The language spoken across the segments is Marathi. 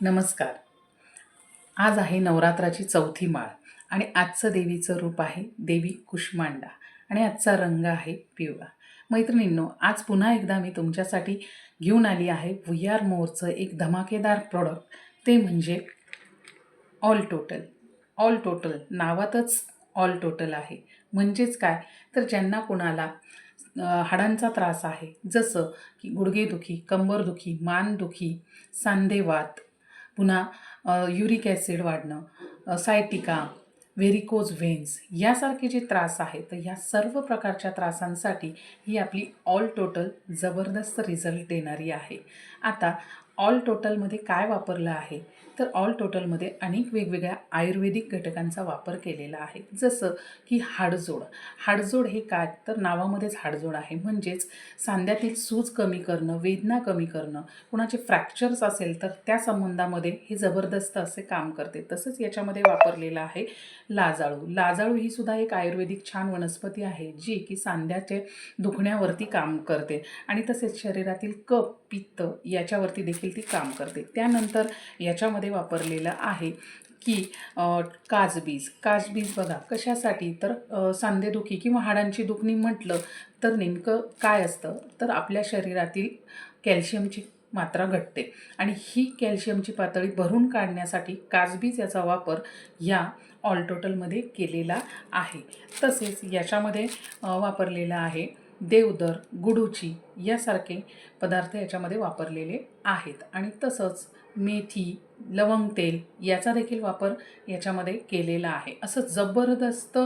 नमस्कार. आज आहे नवरात्राची चौथी माळ आणि आजचं देवीचं रूप आहे देवी कुष्मांडा आणि आजचा रंग आहे पिवळा. मैत्रिणींनो आज पुन्हा एकदा मी तुमच्यासाठी घेऊन आली आहे व्ही आर मोरचं एक धमाकेदार प्रॉडक्ट ते म्हणजे ऑल टोटल ऑल टोटल नावातच ऑल टोटल आहे. म्हणजेच काय? तर ज्यांना कुणाला हाडांचा त्रास आहे जसं की गुडघेदुखी कंबरदुखी मानदुखी सांधेवात पुन्हा युरिक ॲसिड वाढणं सायटिका व्हेरिकोज व्हेन्स यासारखे जे त्रास आहेत तर ह्या सर्व प्रकारच्या त्रासांसाठी ही आपली ऑल टोटल जबरदस्त रिझल्ट देणारी आहे. आता ऑल टोटलमध्ये काय वापरलं आहे? तर ऑल टोटलमध्ये अनेक वेगवेगळ्या आयुर्वेदिक घटकांचा वापर केलेला आहे. जसं की हाडजोड. हाडजोड हे काय? तर नावामध्येच हाडजोड आहे. म्हणजेच सांध्यातील सूज कमी करणं वेदना कमी करणं कुणाचे फ्रॅक्चर्स असेल तर त्या संबंधामध्ये हे जबरदस्त असे काम करते. तसंच याच्यामध्ये वापरलेलं आहे लाजाळू. लाजाळू ही सुद्धा एक आयुर्वेदिक छान वनस्पती आहे जी की सांध्याचे दुखण्यावरती काम करते. आणि तसेच शरीरातील कप पित्त याच्यावरती देखील ती काम करते. त्यानंतर याच्यामध्ये वापरलेलं आहे की काजबीज. काजबीज बघा कशासाठी? तर सांधेदुखी किंवा हाडांची दुखणी म्हटलं तर नेमकं काय असतं? तर आपल्या शरीरातील कॅल्शियमची मात्रा घटते. आणि ही कॅल्शियमची पातळी भरून काढण्यासाठी काजबीज याचा वापर या ऑल टोटलमध्ये केलेला आहे. तसेच याच्यामध्ये वापरलेला आहे देवदर गुडूची यासारखे पदार्थ याच्यामध्ये वापरलेले आहेत. आणि तसंच मेथी लवंग तेल याचा देखील वापर याच्यामध्ये केलेला आहे. असं जबरदस्त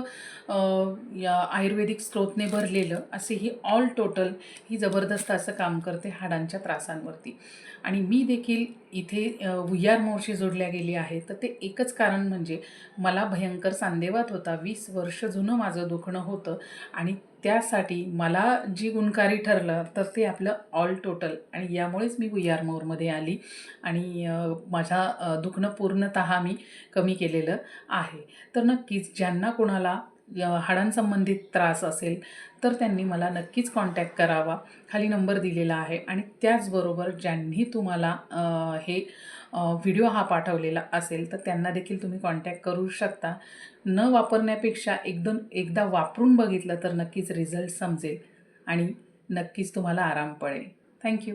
या आयुर्वेदिक स्त्रोतने भरलेलं असे ही ऑल टोटल ही जबरदस्त असं काम करते हाडांच्या त्रासांवरती. आणि मी देखील इथे भुयार मोर्शी जोडल्या गेली आहे. तर ते एकच कारण म्हणजे मला भयंकर सांदेवात होता. वीस वर्ष जुनं माझं दुखणं होतं आणि त्यासाठी मला जी गुणकारी ठरलं तर ते आपलं ऑल टोटल आणि यामुळेच मी भुयार मोरमध्ये आली आणि माझ्या माझा दुखणं पूर्णतः मी कमी केलेलं आहे. तर नक्कीच ज्यांना कोणाला हाडांसंबंधित त्रास असेल तर त्यांनी मला नक्कीच कॉन्टॅक्ट करावा. खाली नंबर दिलेला आहे आणि त्याचबरोबर ज्यांनी तुम्हाला हे व्हिडिओ हा पाठवलेला असेल तर त्यांना देखील तुम्ही कॉन्टॅक्ट करू शकता. न वापरण्यापेक्षा एकदम एकदा वापरून बघितलं तर नक्कीच रिझल्ट समजेल आणि नक्कीच तुम्हाला आराम पडेल. थँक्यू